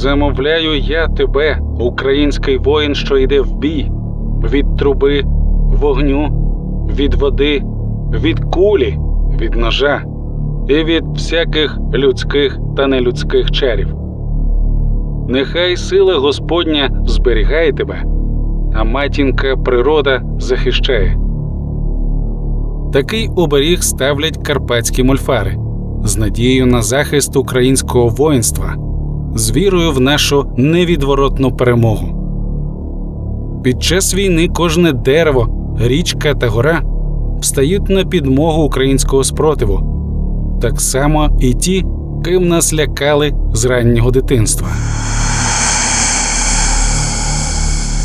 Замовляю я тебе, український воїн, що йде в бій, від труби, вогню, від води, від кулі, від ножа і від всяких людських та нелюдських чарів. Нехай сила Господня зберігає тебе, а матінка природа захищає. Такий оберіг ставлять карпатські мольфари з надією на захист українського воїнства, з вірою в нашу невідворотну перемогу. Під час війни кожне дерево, річка та гора встають на підмогу українського спротиву, так само і ті, ким нас лякали з раннього дитинства.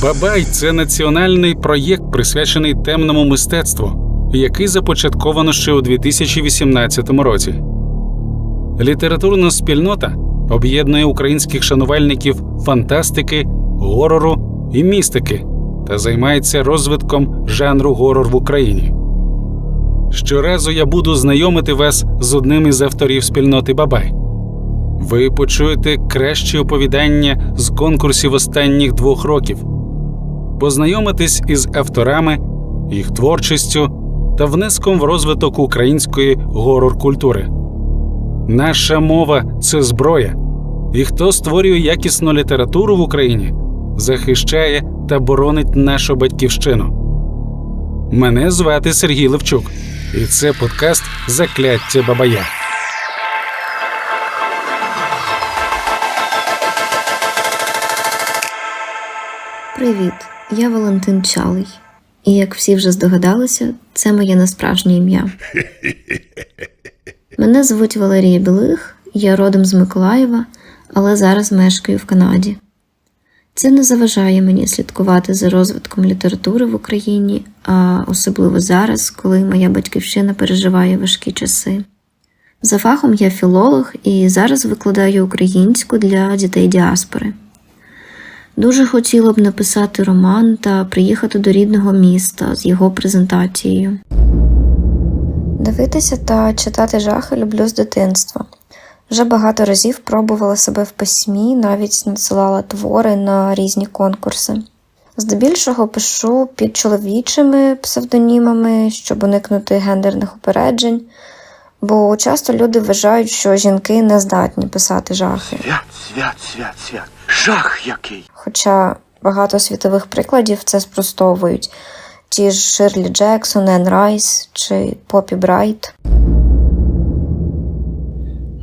Бабай це національний проєкт, присвячений темному мистецтву, який започатковано ще у 2018 році. Літературна спільнота об'єднує українських шанувальників фантастики, горору і містики та займається розвитком жанру горор в Україні. Щоразу я буду знайомити вас з одним із авторів спільноти Бабай. Ви почуєте кращі оповідання з конкурсів останніх двох років, познайомитесь із авторами, їх творчістю та внеском в розвиток української горор-культури. Наша мова це зброя, і хто створює якісну літературу в Україні, захищає та боронить нашу батьківщину. Мене звати Сергій Левчук, і це подкаст Закляття Бабая. Привіт, я Валентин Чалий. І як всі вже здогадалися, це моє несправжнє ім'я. Мене звуть Валерія Білих, я родом з Миколаєва, але зараз мешкаю в Канаді. Це не заважає мені слідкувати за розвитком літератури в Україні, а особливо зараз, коли моя батьківщина переживає важкі часи. За фахом я філолог і зараз викладаю українську для дітей діаспори. Дуже хотіла б написати роман та приїхати до рідного міста з його презентацією. Дивитися та читати жахи люблю з дитинства. Вже багато разів пробувала себе в письмі, навіть надсилала твори на різні конкурси. Здебільшого пишу під чоловічими псевдонімами, щоб уникнути гендерних упереджень, бо часто люди вважають, що жінки не здатні писати жахи. Свят, свят, свят, свят. Жах який. Хоча багато світових прикладів це спростовують. Ті ж Ширлі Джексон, Ен Райс чи Попі Брайт.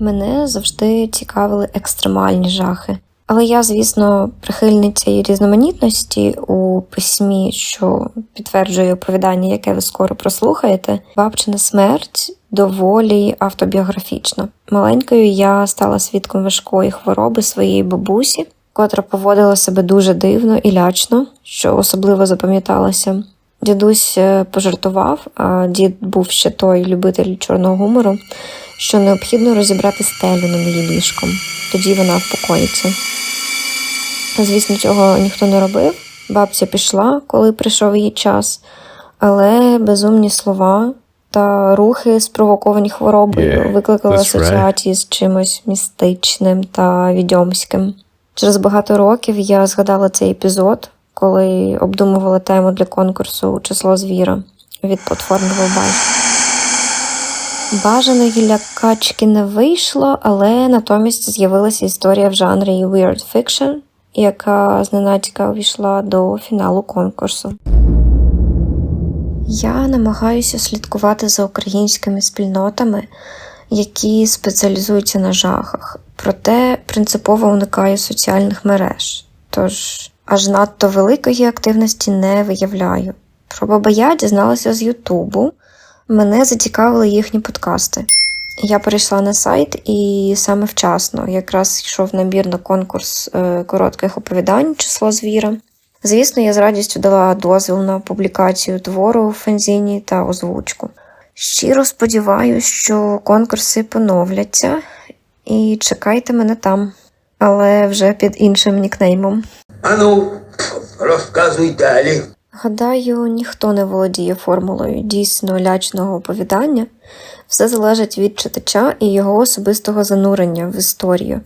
Мене завжди цікавили екстремальні жахи. Але я, звісно, прихильниця і різноманітності у письмі, що підтверджує оповідання, яке ви скоро прослухаєте. Бабчина смерть доволі автобіографічна. Маленькою я стала свідком важкої хвороби своєї бабусі, котра поводила себе дуже дивно і лячно, що особливо запам'яталося. Дідусь е, пожартував, а дід був ще той любитель чорного гумору, що необхідно розібрати стелю над її ліжком, тоді вона впокоїться. Звісно, цього ніхто не робив. Бабця пішла, коли прийшов її час, але безумні слова та рухи, спровоковані хворобою, Yeah, викликали that's right. асоціації з чимось містичним та відьомським. Через багато років я згадала цей епізод, коли обдумувала тему для конкурсу Число звіра від платформи Вобай. Бажаної лякачки не вийшло, але натомість з'явилася історія в жанрі Weird Fiction, яка зненацька увійшла до фіналу конкурсу. Я намагаюся слідкувати за українськими спільнотами, які спеціалізуються на жахах, проте принципово уникаю соціальних мереж, тож аж надто великої активності не виявляю. Про Бабая дізналася з Ютубу. Мене зацікавили їхні подкасти. Я перейшла на сайт і саме вчасно якраз йшов набір на конкурс е, коротких оповідань число звіра. Звісно, я з радістю дала дозвіл на публікацію твору у фензіні та озвучку. Щиро сподіваюся, що конкурси поновляться і чекайте мене там, але вже під іншим нікнеймом. Ану, розказуй далі. Гадаю, ніхто не володіє формулою дійсно лячного оповідання. Все залежить від читача і його особистого занурення в історію.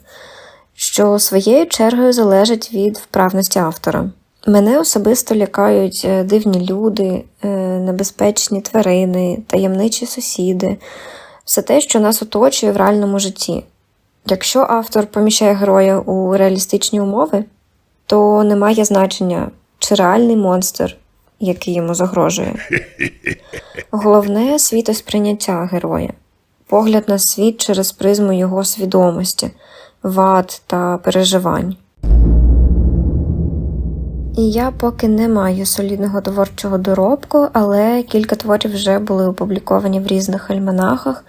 що своєю чергою залежить від вправності автора. Мене особисто лякають е, дивні люди, е, небезпечні тварини, таємничі сусіди, все те, що нас оточує в реальному житті. Якщо автор поміщає героя у реалістичні умови, то немає значення, чи реальний монстр, який йому загрожує. Головне світосприйняття героя, погляд на світ через призму його свідомості, вад та переживань. І я поки не маю солідного творчого доробку, але кілька творів вже були опубліковані в різних альманахах,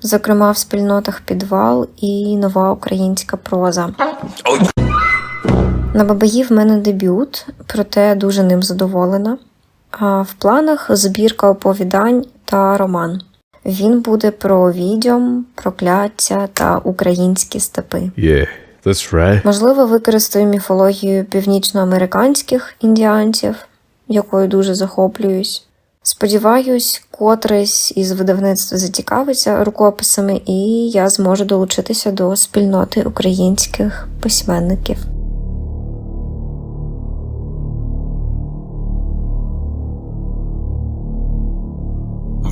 зокрема в спільнотах Підвал і Нова українська проза. На Бабаї в мене дебют, проте дуже ним задоволена. А в планах збірка оповідань та роман. Він буде про відьом, прокляття та українські степи. Yeah, that's right. Можливо, використаю міфологію північноамериканських індіанців, якою дуже захоплююсь. Сподіваюсь, котрийсь із видавництв зацікавиться рукописами, і я зможу долучитися до спільноти українських письменників.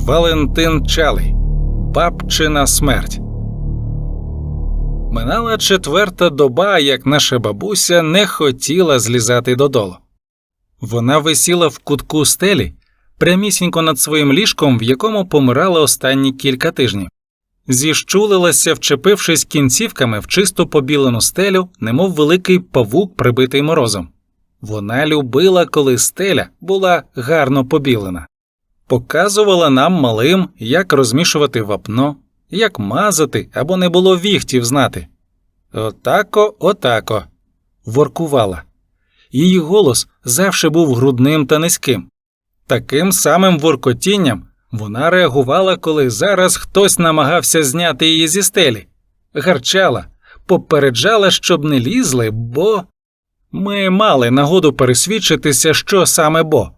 Валентин Чалий. Бабчина смерть. Минала четверта доба, як наша бабуся не хотіла злізати додолу. Вона висіла в кутку стелі, прямісінько над своїм ліжком, в якому помирала останні кілька тижнів. Зіщулилася, вчепившись кінцівками в чисто побілену стелю, немов великий павук, прибитий морозом. Вона любила, коли стеля була гарно побілена показувала нам малим, як розмішувати вапно, як мазати або не було віхтів знати. Отако, отако. воркувала. Її голос завше був грудним та низьким. Таким самим воркотінням вона реагувала, коли зараз хтось намагався зняти її зі стелі, гарчала, попереджала, щоб не лізли, бо ми мали нагоду пересвідчитися, що саме бо.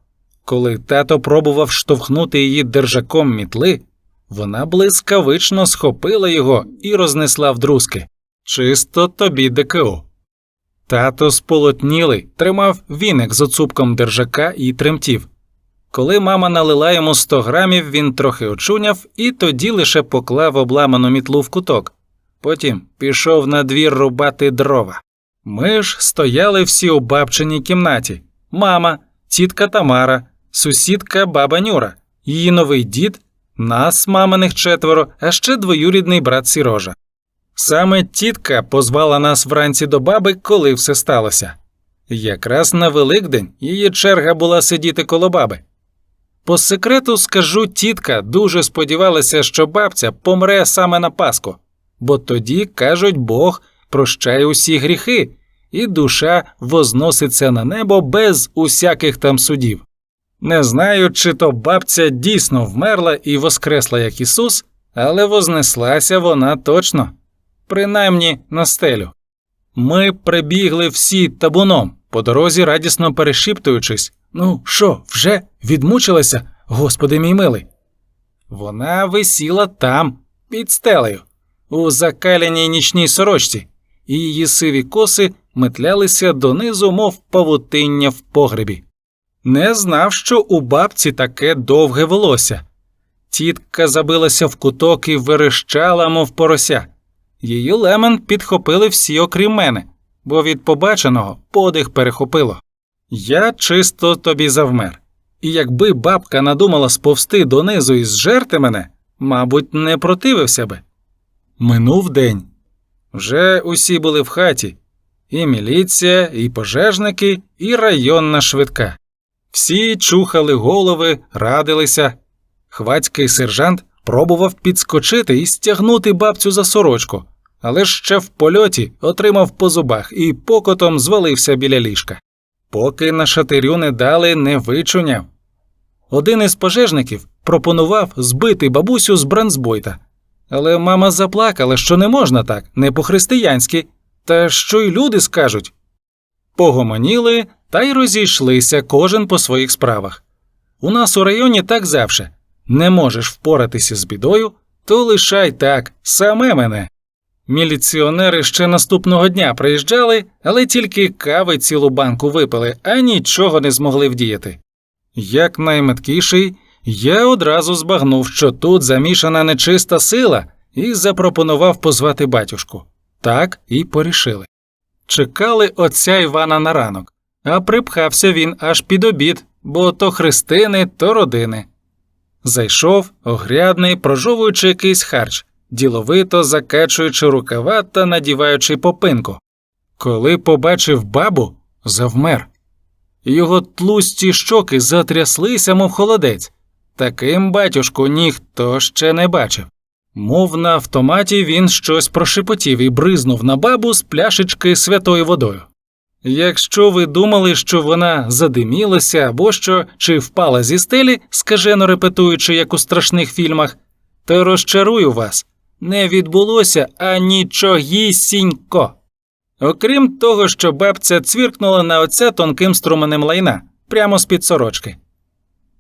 Коли тато пробував штовхнути її держаком мітли, вона блискавично схопила його і рознесла в друзки. Чисто тобі ДКО. Тато сполотнілий, тримав віник з оцупком держака і тремтів. Коли мама налила йому 100 грамів, він трохи очуняв і тоді лише поклав обламану мітлу в куток. Потім пішов на двір рубати дрова. Ми ж стояли всі у бабчиній кімнаті мама, тітка Тамара, сусідка баба Нюра, її новий дід, нас, маминих четверо, а ще двоюрідний брат Сірожа. Саме тітка позвала нас вранці до баби, коли все сталося. Якраз на Великдень її черга була сидіти коло баби. По секрету скажу, тітка дуже сподівалася, що бабця помре саме на Пасху, бо тоді, кажуть, Бог прощає усі гріхи, і душа возноситься на небо без усяких там судів. Не знаю, чи то бабця дійсно вмерла і воскресла як Ісус, але вознеслася вона точно, принаймні на стелю. Ми прибігли всі табуном, по дорозі радісно перешіптуючись Ну, що, вже відмучилася, господи мій милий. Вона висіла там, під стелею, у закаляній нічній сорочці, і її сиві коси метлялися донизу, мов павутиння в погребі. Не знав, що у бабці таке довге волосся. Тітка забилася в куток і верещала, мов порося. Її лемен підхопили всі, окрім мене, бо від побаченого подих перехопило. Я чисто тобі завмер. І якби бабка надумала сповзти донизу і зжерти мене, мабуть, не противився би. Минув день. Вже усі були в хаті і міліція, і пожежники, і районна швидка. Всі чухали голови, радилися. Хвацький сержант пробував підскочити і стягнути бабцю за сорочку, але ще в польоті отримав по зубах і покотом звалився біля ліжка. Поки на шатирю не дали, не вичуняв. Один із пожежників пропонував збити бабусю з бранзбойта, але мама заплакала, що не можна так, не по-християнськи, та що й люди скажуть. Погомоніли та й розійшлися кожен по своїх справах. У нас у районі так завше не можеш впоратися з бідою, то лишай так, саме мене. Міліціонери ще наступного дня приїжджали, але тільки кави цілу банку випили, а нічого не змогли вдіяти. Як найметкіший, я одразу збагнув, що тут замішана нечиста сила, і запропонував позвати батюшку. Так і порішили. Чекали отця Івана на ранок, а припхався він аж під обід, бо то хрестини, то родини. Зайшов, огрядний, прожовуючи якийсь харч, діловито закачуючи рукава та надіваючи попинку. Коли побачив бабу, завмер. Його тлусті щоки затряслися, мов холодець. Таким батюшку ніхто ще не бачив. Мов на автоматі він щось прошепотів і бризнув на бабу з пляшечки святою водою. Якщо ви думали, що вона задимілася або що, чи впала зі стелі, скажено репетуючи, як у страшних фільмах, то розчарую вас не відбулося анічогісінько. Окрім того, що бабця цвіркнула на отця тонким струменем лайна прямо з під сорочки.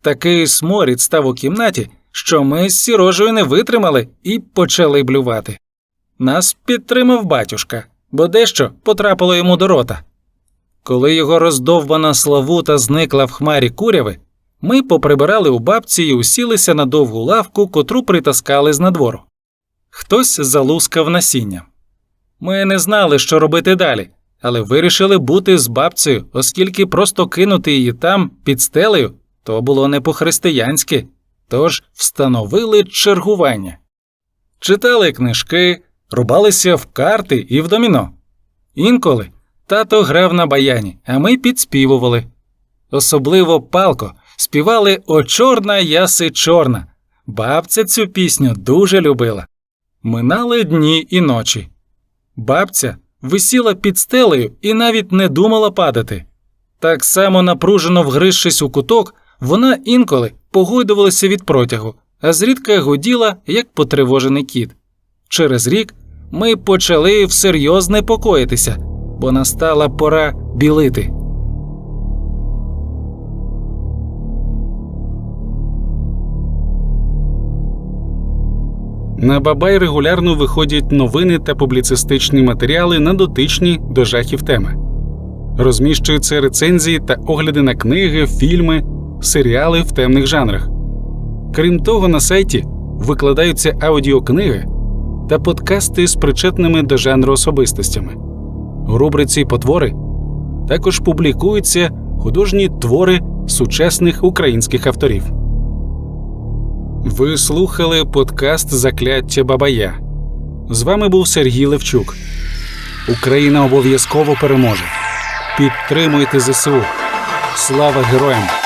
Такий сморід став у кімнаті, що ми з сірожею не витримали і почали блювати. Нас підтримав батюшка, бо дещо потрапило йому до рота. Коли його роздовбана славута зникла в хмарі куряви, ми поприбирали у бабці і усілися на довгу лавку, котру притаскали з надвору. Хтось залускав насіння. Ми не знали, що робити далі, але вирішили бути з бабцею, оскільки просто кинути її там під стелею то було не по-християнськи, тож встановили чергування. Читали книжки, рубалися в карти і в доміно. Інколи тато грав на баяні, а ми підспівували. Особливо палко співали О чорна яси чорна. Бабця цю пісню дуже любила. Минали дні і ночі. Бабця висіла під стелею і навіть не думала падати. Так само напружено вгризшись у куток, вона інколи погойдувалася від протягу, а зрідка гуділа, як потривожений кіт. Через рік ми почали всерйоз непокоїтися, бо настала пора білити. На Бабай регулярно виходять новини та публіцистичні матеріали на дотичні до жахів теми. Розміщуються рецензії та огляди на книги, фільми, серіали в темних жанрах. Крім того, на сайті викладаються аудіокниги та подкасти з причетними до жанру особистостями. У рубриці Потвори також публікуються художні твори сучасних українських авторів. Ви слухали подкаст Закляття Бабая. З вами був Сергій Левчук. Україна обов'язково переможе. Підтримуйте ЗСУ. Слава героям!